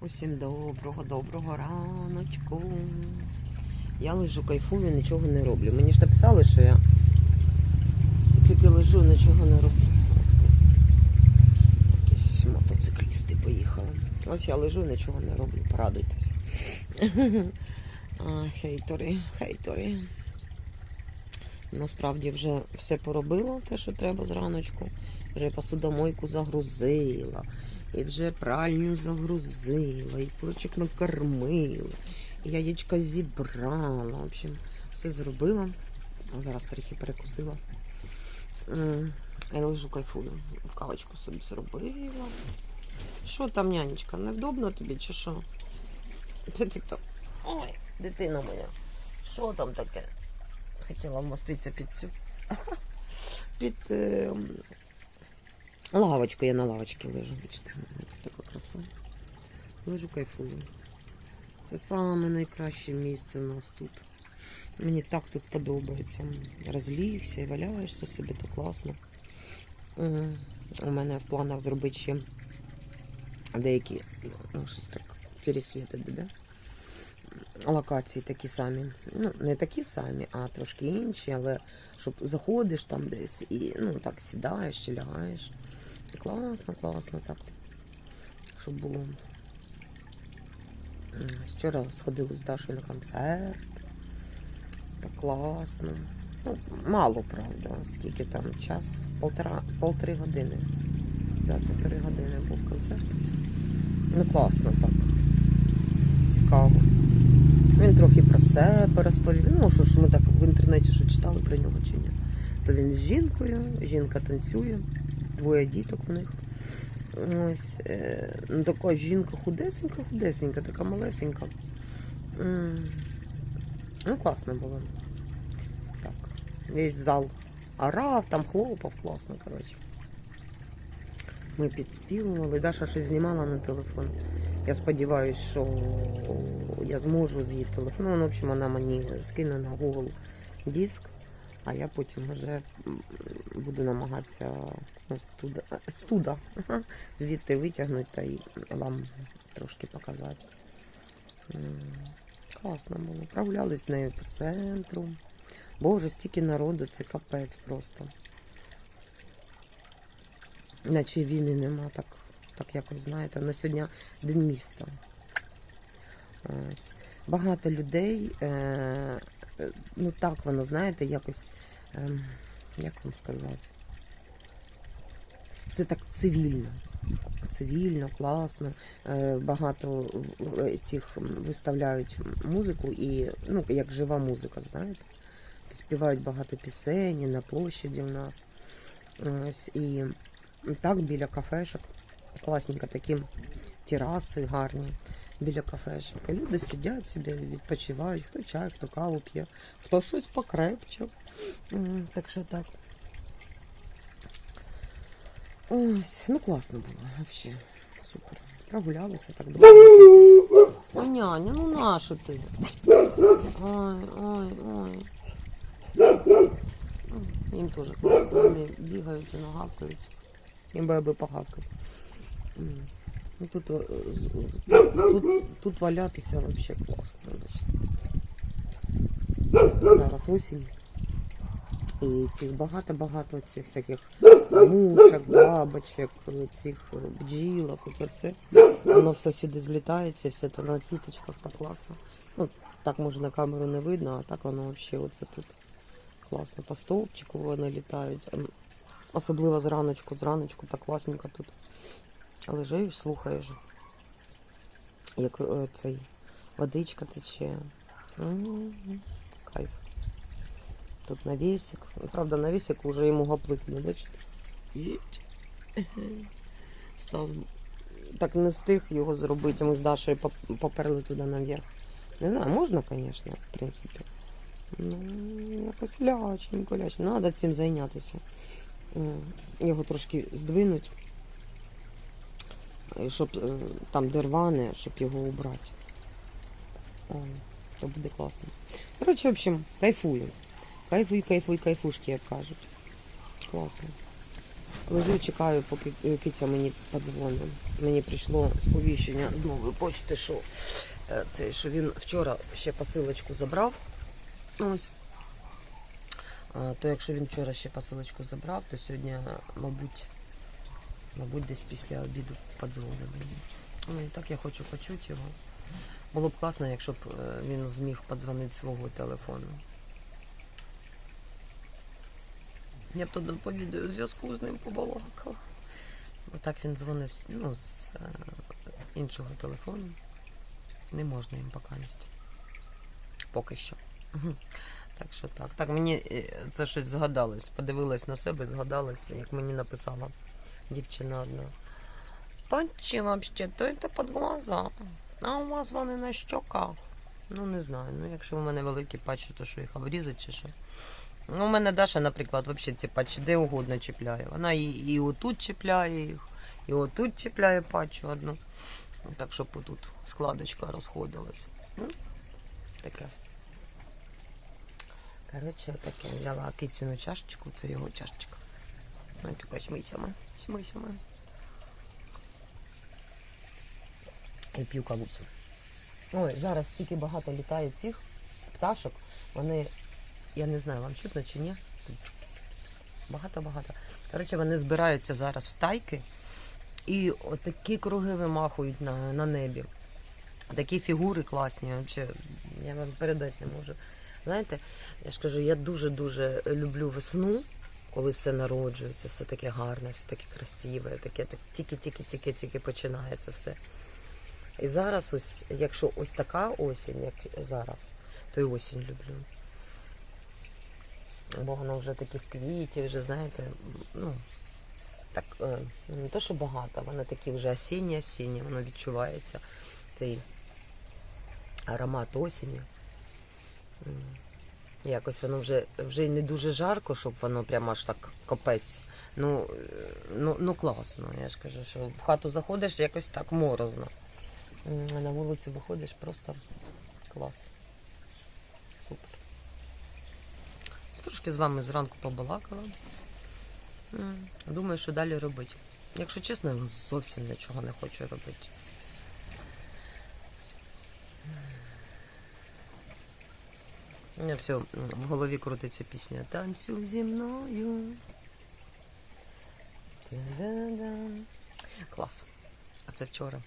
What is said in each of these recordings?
Усім доброго, доброго раночку. Я лежу, кайфую, нічого не роблю. Мені ж написали, що я тільки лежу, нічого не роблю. Якісь мотоциклісти поїхали. Ось я лежу, нічого не роблю. Порадуйтесь. А, хейтери, хейтери. Насправді вже все поробила, те, що треба зраночку. Вже посудомойку загрузила. І вже пральню загрузила, і курочок накормила, і яєчка зібрала. В общем, все зробила. Зараз трохи перекусила. Я лежу кайфую. Кавочку собі зробила. Що там, нянечка, невдобно тобі чи що? Де ти там? Ой, дитина моя. Що там таке? Хотіла вмоститися під цю. Під е, лавочку. Я на лавочці лежу. Бачите, тут така краса. Лежу кайфую. Це саме найкраще місце у нас тут. Мені так тут подобається. Розлігся і валяєшся собі, так класно. У мене в планах зробити ще деякі ну, щось буде. Локації такі самі. Ну, не такі самі, а трошки інші, але щоб заходиш там десь і ну так сідаєш чи лягаєш. Класно, класно так. Щоб було. Вчора сходили з Дашою на концерт. Так класно. Ну, мало, правда, скільки там час, полтора, полтори години. Да, півтори години був концерт. Ну, класно так. Цікаво. Він трохи про себе розповів. Ну, що ж ми так в інтернеті що читали про нього чи ні. То він з жінкою, жінка танцює, двоє діток у них. Ось е, ну, така жінка худесенька, худесенька, така малесенька. Ну, класно було. Так. Весь зал орав, там хлопав, класно, коротше. Ми підспівували. Даша щось знімала на телефон. Я сподіваюся, що я зможу з її телефону. Ну, в общем, вона мені скине на Google диск, а я потім вже буду намагатися ну, студа, студа звідти витягнути та вам трошки показати. Класно було. Прогулялись з нею по центру. Боже, стільки народу, це капець просто. Наче війни нема, так, так якось знаєте. На сьогодні день міста. Ось. Багато людей, е, ну так воно, знаєте, якось, е, як вам сказати, все так цивільно. Цивільно, класно. Е, багато е, цих виставляють музику і ну, як жива музика, знаєте. Співають багато пісень на площаді у нас. Ось, і так біля кафешок. Класненько такі тераси гарні біля кафешок. І люди сидять собі, відпочивають, хто чай, хто каву п'є, хто щось покрепче. Так що так. Ось, ну класно було, взагалі. Супер. Прогулялися так добре. Ой, няня, ну нащо ти? Ой, ой, ой. Їм теж класно. Вони бігають і нагавкають. Їм би аби погавкати. Ну, тут, е, тут, тут валятися взагалі класно. Зараз осінь. І цих багато-багато цих всяких мушок, бабочок, цих е, бджілок, це все. Воно все сюди злітається, все це на квіточках так класно. Ну, так може на камеру не видно, а так воно взагалі оце тут класно. По стовпчику вони літають. Ем, Особливо зраночку, зраночку так класненько тут. Лежиш, слухаєш. Як е, цей водичка тече. М, Кайф. Тут навісик. Ну, Правда, навісик вже йому гаплик не бачите. Єть. Стас так не встиг його зробити, а ми з Дашою поперли туди наверх. Не знаю, можна, звісно, в принципі. Ну, якось ляченько, ляченько. Треба цим зайнятися. Його трошки здвинуть, щоб е, там де рване, щоб його убрати. Ой, то буде класно. Коротше, в общем, кайфую. Кайфуй, кайфуй, кайфушки, як кажуть. Класно. Лежу чекаю, поки е, киця мені подзвонить. Мені прийшло сповіщення з нової почти, що, е, це, що він вчора ще посилочку забрав. Ось. То якщо він вчора ще посилочку забрав, то сьогодні, мабуть, мабуть, десь після обіду подзвонить мені. Ну і так я хочу почути його. Було б класно, якщо б е, він зміг подзвонити свого телефону. Я б тоді по відеозв'язку з ним побалакала. Бо так він дзвонить ну, з е, іншого телефону. Не можна їм поки місць. Поки що. Так що так. Так, мені е, це щось згадалось. Подивилась на себе, згадалось, як мені написала дівчина одна. Панчі вообще, то це під глаза. А у вас вони на щоках. Ну, не знаю. Ну, якщо у мене великі патчі, то що їх обрізати чи що. Ну, у мене Даша, наприклад, взагалі ці патчі де угодно чіпляє. Вона і, і отут чіпляє їх, і отут чіпляє патчу одну. Ну, Так, щоб отут складочка розходилась. Ну, таке. Коротше, таке. Взяла кицюну чашечку, це його чашечка. Така смисяма, смисяма. І п'ю кавусю. Ой, зараз стільки багато літає цих пташок. Вони, я не знаю, вам чутно чи ні? Багато-багато. Коротше, вони збираються зараз в стайки і отакі круги вимахують на, на небі. Такі фігури класні, вообще, я вам передати не можу. Знаєте, я ж кажу, я дуже-дуже люблю весну, коли все народжується, все таке гарне, все таке красиве, таке так, тільки-тільки-тільки-тільки починається все. І зараз, ось, якщо ось така осінь, як зараз, то і осінь люблю. Бо воно вже таких квітів, вже, знаєте, ну, так, е, не то, що багато, воно такі вже осінні-осінні, воно відчувається цей аромат осені. Якось воно вже, вже й не дуже жарко, щоб воно прямо аж так капець. Ну, е, ну, ну класно, я ж кажу, що в хату заходиш якось так морозно. А на вулицю виходиш просто клас. Супер. Трошки з вами зранку побалакала. Думаю, що далі робити. Якщо чесно, я зовсім нічого не хочу робити. Мене все в голові крутиться пісня Танцюй зі мною. Клас. А це вчора.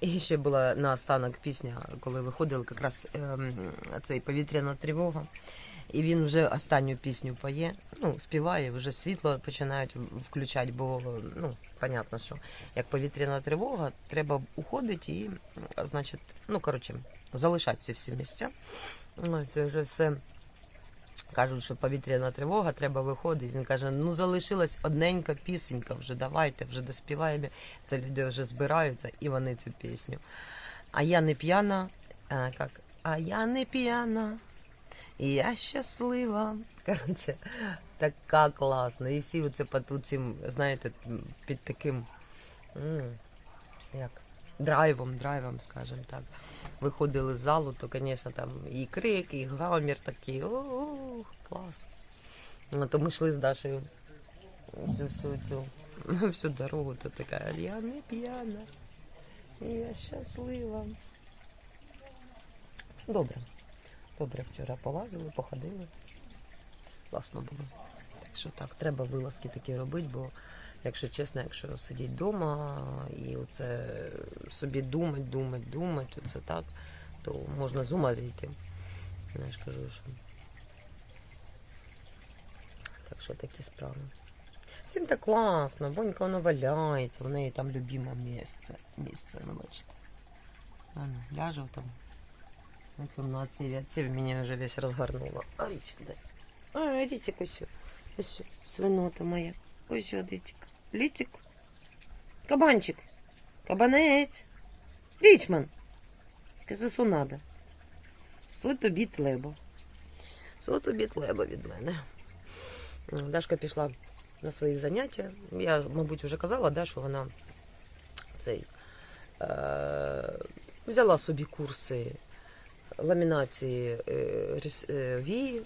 І ще була на останок пісня, коли виходила якраз ем, цей повітряна тривога. І він вже останню пісню поє, ну, співає, вже світло починають включати, бо ну, понятно, що як повітряна тривога, треба уходити і, значить, ну, коротше, залишати ці всі місця. Ну, це вже все. Кажуть, що повітряна тривога, треба виходити. Він каже: ну залишилась одненька пісенька, вже давайте, вже доспіваємо. Це люди вже збираються і вони цю пісню. А я не п'яна, а, як? А я не п'яна, і я щаслива. Коротше, така класна. І всі оце під цим, знаєте, під таким як, драйвом, драйвом, скажімо так. Виходили з залу, то, звісно, там і крик, і гамір такий. О, клас. Ну, то ми йшли з Дашею цю всю цю всю дорогу, то така, я не п'яна, я щаслива. Добре. Добре, вчора полазили, походили. Класно було. Так що так, треба вилазки такі робити, бо, якщо чесно, якщо сидіти вдома і оце собі думати, думати, думати, то це так, то можна з ума зійти. Я ж кажу, що. Так що такі справи. Всім так класно, бонька воно валяється, в неї там любиме місце. Місце, ну бачите. Ляже там. Цьому на отсеві. Отсеві мене вже весь розгорнуло. А річ дай. А, Ріцик ось. Ось, свинота моя. Ось, Ріцик. Ліцик. Кабанчик. Кабанець. Річман. Казасу надо. Сой тобі тлеба. Сой тобі тлеба від мене. Дашка пішла на свої заняття. Я, мабуть, вже казала, да, що вона цей, е, взяла собі курси ламінації е, е, вії.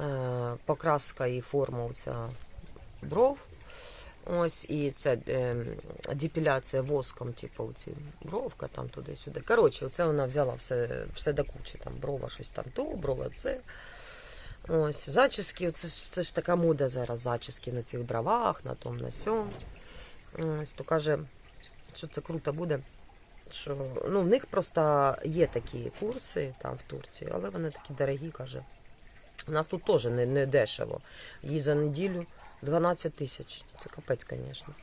е, покраска і форма оця бров. Ось, і це е, депіляція воском, типу, оці бровка там туди-сюди. Коротше, оце вона взяла все, все до кучі. Там брова щось там то, брова це. Ось, зачіски, це ж, це ж така мода зараз, зачіски на цих бровах, на тому, на сьому. Ось, то каже, що це круто буде. Що, ну, в них просто є такі курси там в Турції, але вони такі дорогі, каже. У нас тут теж не, не дешево. Їй за неділю 12 тисяч. Це капець, звісно.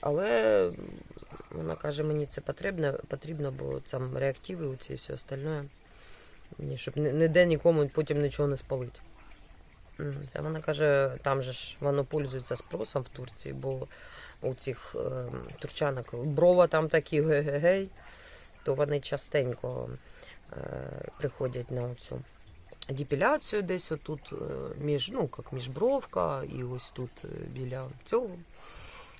Але вона каже, мені це потрібно, потрібно бо там реактиви у ці і все остальне. Щоб ніде нікому потім нічого не спалить. Це вона каже, там же ж воно пользується спросом в Турції, бо у цих е, турчанок брова там такі гей-гей, то вони частенько е, приходять на цю депіляцію десь отут, е, між, ну, як міжбровка і ось тут е, біля цього.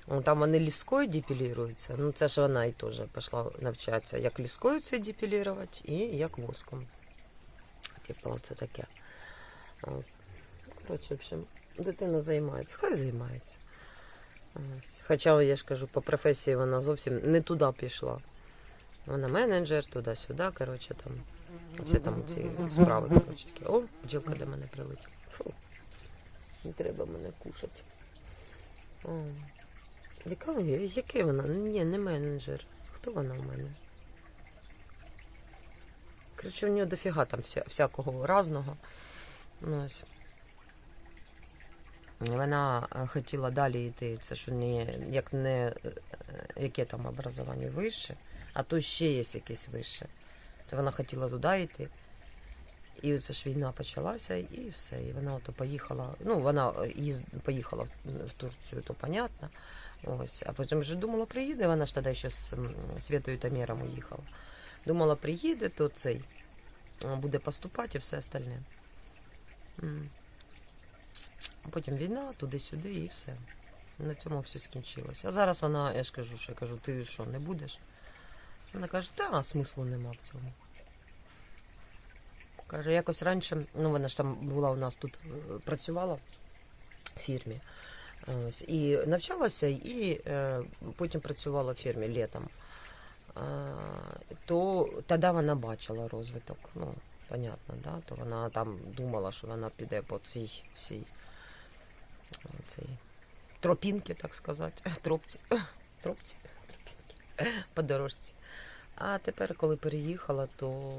Ну, Там вони ліскою депіліруються. Ну, це ж вона і теж пішла навчатися, як ліскою це депілірувати і як воском. Типу, це таке. Коротше, в общем, дитина займається, хай займається. Хоча, я ж кажу, по професії вона зовсім не туди пішла. Вона менеджер, туди-сюди, коротше, там. Всі там ці справи, коротше, такі. О, бджілка до мене прилетіла. Фу. Не треба мене кушати. О. Яка, яке вона? Ні, не менеджер. Хто вона у мене? Коротше, у нього дофіга там вся, всякого разного. Ну, ось. Вона е, хотіла далі йти. Це що не як не е, яке там образування вище, а то ще є якесь вище. Це вона хотіла туди йти. І оце ж війна почалася, і все. І вона ото поїхала. Ну, вона е, їзд... поїхала в Турцію, то понятно. Ось. А потім вже думала, приїде. Вона ж тоді ще з Святою Таміром уїхала. Думала, приїде, то цей е, буде поступати і все остальне. Потім війна, туди-сюди і все. На цьому все скінчилося. А зараз вона, я ж кажу, що я кажу, ти що, не будеш? Вона каже, та смислу нема в цьому. Каже, якось раніше, ну вона ж там була у нас тут, е, працювала в фірмі. Ось, і навчалася, і е, потім працювала в фірмі літом. А, то тоді вона бачила розвиток. Ну, понятно, да? то вона там думала, що вона піде по цій всій е, цій тропінки, так сказати, тропці, тропці, по дорожці. А тепер, коли переїхала, то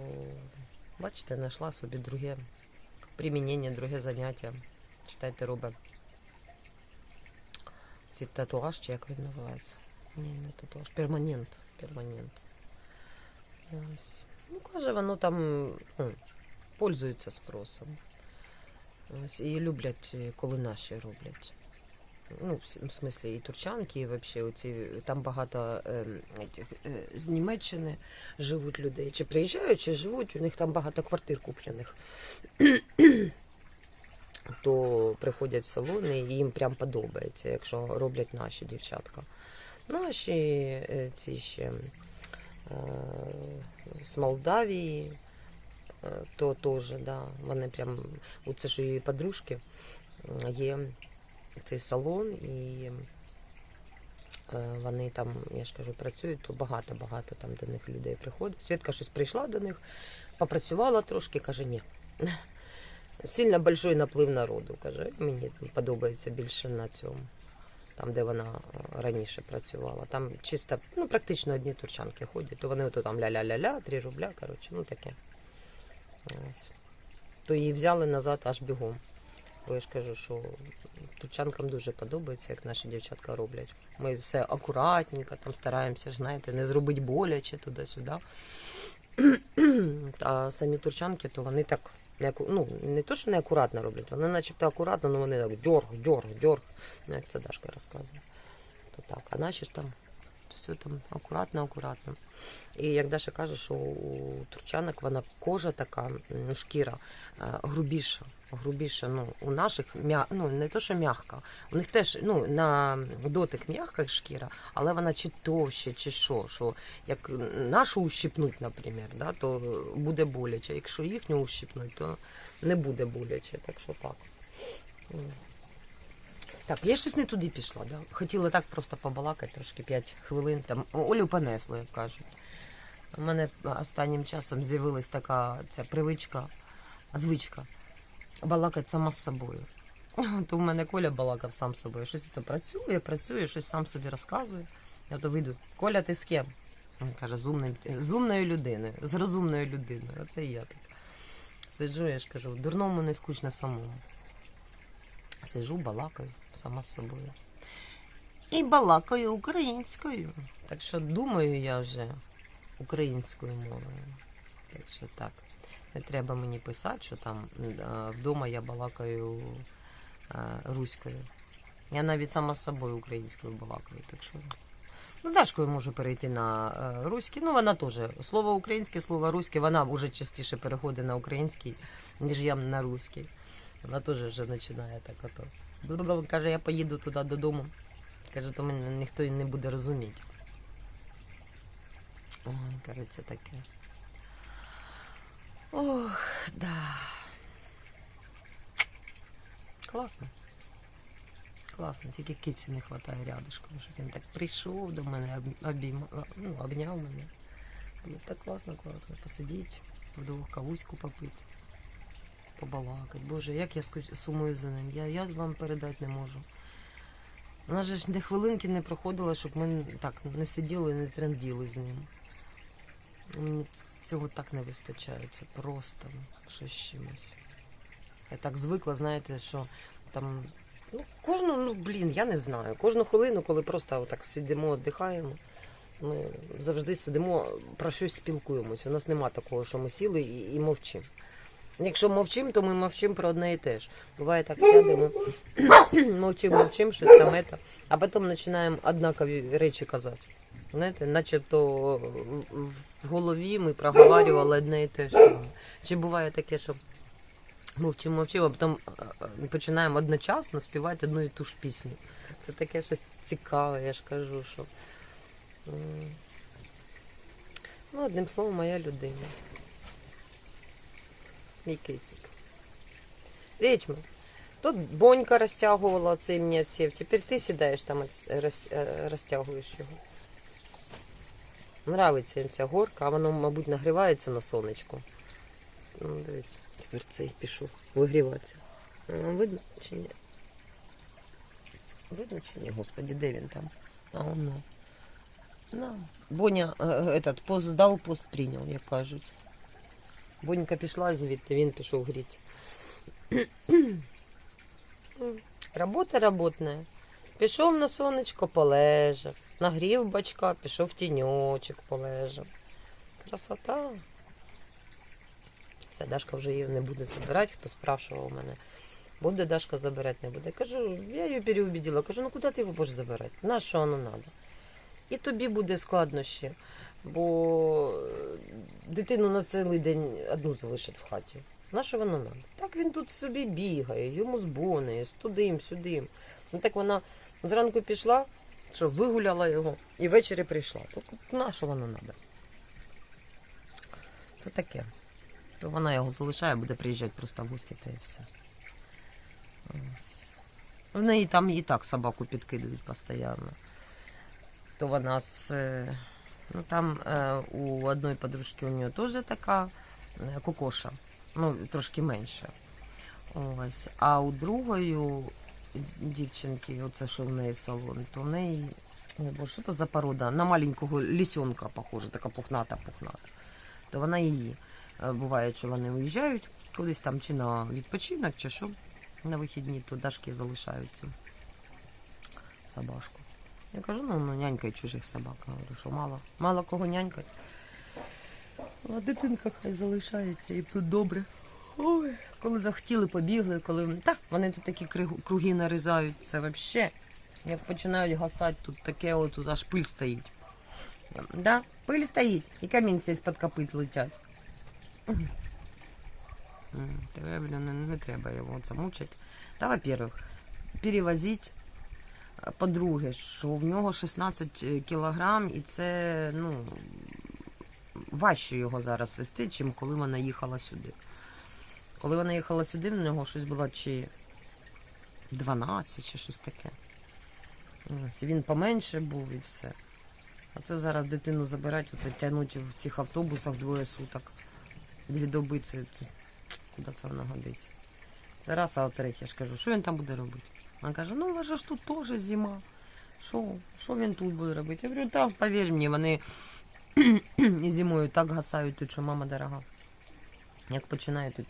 бачите, знайшла собі друге примінення, друге заняття. Читайте, робить ці татуаж, чи як він називається? Ні, не татуаж, перманент. Перманент. Ось. Ну, каже, воно там ну, пользується спросом. Ось, і люблять, коли наші роблять. Ну, в смислі, і турчанки, і взагалі оці, там багато е, е, з Німеччини живуть людей. Чи приїжджають, чи живуть, у них там багато квартир куплених. То приходять в салони і їм прям подобається, якщо роблять наші дівчатка. Наші е, ці ще е, з Молдавії, е, то теж, да, вони прям, у це ж її подружки є цей салон, і е, вони там, я ж кажу, працюють, то багато-багато там до них людей приходить. Свідка щось прийшла до них, попрацювала трошки, каже, ні. Сильно большой наплив народу, каже, мені подобається більше на цьому. Там, де вона е, раніше працювала. Там чисто, ну, практично одні турчанки ходять. То вони ото там ля-ля-ля-ля, 3 рубля, коротше, ну таке. Ось. То її взяли назад аж бігом. Бо я ж кажу, що турчанкам дуже подобається, як наші дівчатка роблять. Ми все акуратненько, там стараємося, знаєте, не зробити боляче туди-сюди. А самі турчанки, то вони так ну, не то, що не акуратно роблять, вони начебто акуратно, але вони так дьорг, дьорг, дьорг. Ну, як це Дашка розказує. То так. А наші ж там все там акуратно, акуратно. І як Даша каже, що у турчанок вона кожа така, шкіра е, грубіша. Грубіша, ну, у наших м'я... ну, не то, що м'яка. У них теж ну, на дотик м'яка шкіра, але вона чи товще, чи що. що як нашу ущипнуть, наприклад, да, то буде боляче. Якщо їхню ущипнуть, то не буде боляче. Так що так. Так, я щось не туди пішла, да? Хотіла так просто побалакати трошки 5 хвилин. Там Олю понесло, як кажуть. У мене останнім часом з'явилась така ця привичка, звичка балакати сама з собою. То в мене Коля балакав сам з собою. Щось то працює, працює, щось сам собі розказує. Я то вийду, Коля, ти з ким? Він каже, з, умним, з умною людиною, з розумною людиною. Оце я так. Сиджу, я ж кажу, дурному не скучно самому. Сиджу, балакаю сама з собою. І балакаю українською. Так що думаю я вже українською мовою. Так що так. Не треба мені писати, що там е, вдома я балакаю е, руською. Я навіть сама з собою українською балакаю. Так що ну, з можу перейти на е, руський. Ну, вона теж. Слово українське, слово руське, вона вже частіше переходить на український, ніж я на руський. Вона теж вже починає так ото. Бла-бла-бла. Каже, я поїду туди додому. Каже, то мене ніхто і не буде розуміти. Ой, коротше, таке. Ох, да. Класно. Класно, тільки киці не вистачає рядышком, щоб він так прийшов до мене, об- обійма, ну, обняв мене. Так класно, класно. Посидіть, вдвох кавуську попити, побалакати. Боже, як я сумую за ним. Я, я вам передати не можу. Же ж не хвилинки не проходило, щоб ми так не сиділи, не тренділи з ним. Мені цього так не вистачає. Це просто щось з чимось. Я так звикла, знаєте, що там. Ну, кожну, ну блін, я не знаю. Кожну хвилину, коли просто отак сидимо, віддихаємо, ми завжди сидимо, про щось спілкуємось. У нас нема такого, що ми сіли і, і мовчимо. Якщо мовчимо, то ми мовчимо про одне і те ж. Буває так сядемо, мовчимо, мовчимо, щось там ето, а потім починаємо однакові речі казати. Знаєте, начебто в- голові ми проговорювали одне і те ж саме. Чи буває таке, що мовчимо, мовчимо, а потім е, починаємо одночасно співати одну і ту ж пісню. Це таке щось цікаве, я ж кажу, що. Ну, одним словом, моя людина. Мій кицик. Тут бонька розтягувала цей мені отсів. Тепер ти сідаєш там е, розтягуєш його. Нравиться їм ця горка, а воно, мабуть, нагрівається на сонечку. Ну, дивіться, тепер цей пішов вигріватися. Видно чи ні? Видно чи ні? Господи, де він там? А воно. Ну, Боня е, этот, пост здав, пост прийняв, як кажуть. Бонька пішла звідти, він пішов грітися. Робота роботна. Пішов на сонечко, полежав. Нагрів бачка, пішов в тіньочок, полежав. Красота. Все, Дашка вже її не буде забирати, хто спрашував мене. Буде Дашка забирати, не буде. Кажу, я її переубедила. Кажу, ну куди ти його будеш забирати? На що воно треба? І тобі буде складно ще, бо е, дитину на цілий день одну залишить в хаті. На що воно треба? Так він тут собі бігає, йому збонує, тудим, сюдим. Ну так вона зранку пішла, що вигуляла його і ввечері прийшла. Так на що воно треба? То таке. То вона його залишає, буде приїжджати просто в гості та і все. В неї там і так собаку підкидують постійно. То вона з. Ну там е, у одної подружки у нього теж така е, кокоша. Ну, трошки менше. Ось. А у другої дівчинки, оце що в неї салон, то в неї. Ой, що це за порода? На маленького лісенка похожа, така пухната пухната. То вона її. Е, Буває, що вони уїжджають кудись там чи на відпочинок, чи що на вихідні, то Дашки залишають цю собачку. Я кажу, ну, ну нянькай чужих собак. Я Говорю, що мало, мало кого нянькать. А дитинка хай залишається і тут добре. Ой, коли захотіли, побігли, коли. Та, вони тут такі круги нарізають, це взагалі. Як починають гасати, тут таке от тут аж пиль стоїть. Да? Пиль стоїть, і камінці з-під копит летять. Блін, не, не треба його це. Та, во-первых, перевозити. По-друге, що в нього 16 кілограм, і це, ну, важче його зараз вести, чим коли вона їхала сюди. Коли вона їхала сюди, в нього щось було чи 12, чи щось таке. Ось, він поменше був і все. А це зараз дитину забирати, оце тягнути в цих автобусах двоє суток. Дві доби це, куди це воно годиться. Це раз, а во-вторых, я ж кажу, що він там буде робити? Вона каже, ну у вас же ж тут теж зима. Що? Він тут буде робити? Я говорю, так, повір мені, вони зимою так гасають тут, що мама дорога. Як починає тут.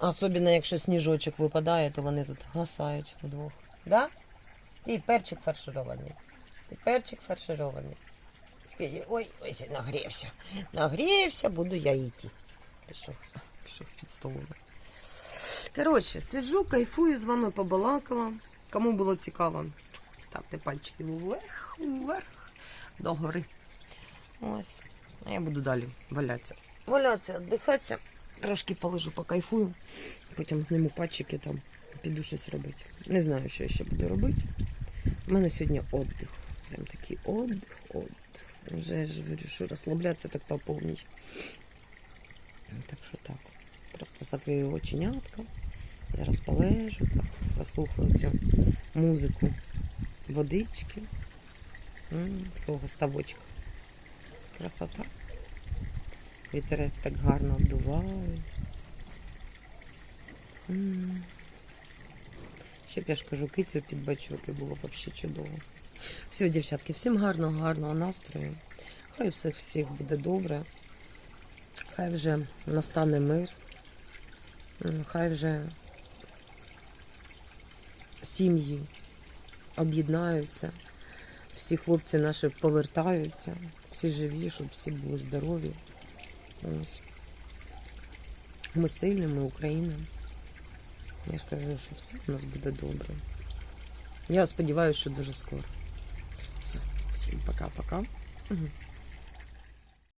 Особливо, якщо сніжочок випадає, то вони тут гасають вдвох. Да? І перчик фарширований. І перчик фарширований. Ой, ось нагрівся. Нагрівся, буду я йти. Пішов, пішов під столом. Коротше, сиджу, кайфую, з вами побалакала. Кому було цікаво, ставте пальчики вверх, вверх, до гори. Ось. А я буду далі валятися. Валятися, віддихатися. Трошки полежу, покайфую. Потім зніму пальчики там, піду щось робити. Не знаю, що я ще буду робити. У мене сьогодні віддих. Прям такий віддих, віддих. Вже я ж говорю, розслаблятися так по повній. Так що так. Просто закрию оченятка. Зараз полежу, послухаю цю музику водички. Цього ставочка. Красота. Вітерець так гарно обдуває. Ще б я ж кажу, кицю під бачок і було б взагалі чудово. Все, дівчатки, всім гарного, гарного настрою. Хай всіх всіх буде добре. Хай вже настане мир. Хай вже сім'ї об'єднаються, всі хлопці наші повертаються, всі живі, щоб всі були здорові. Ми сильні, ми Україна. Я ж кажу, що все у нас буде добре. Я сподіваюся, що дуже скоро. Все, всім пока-пока.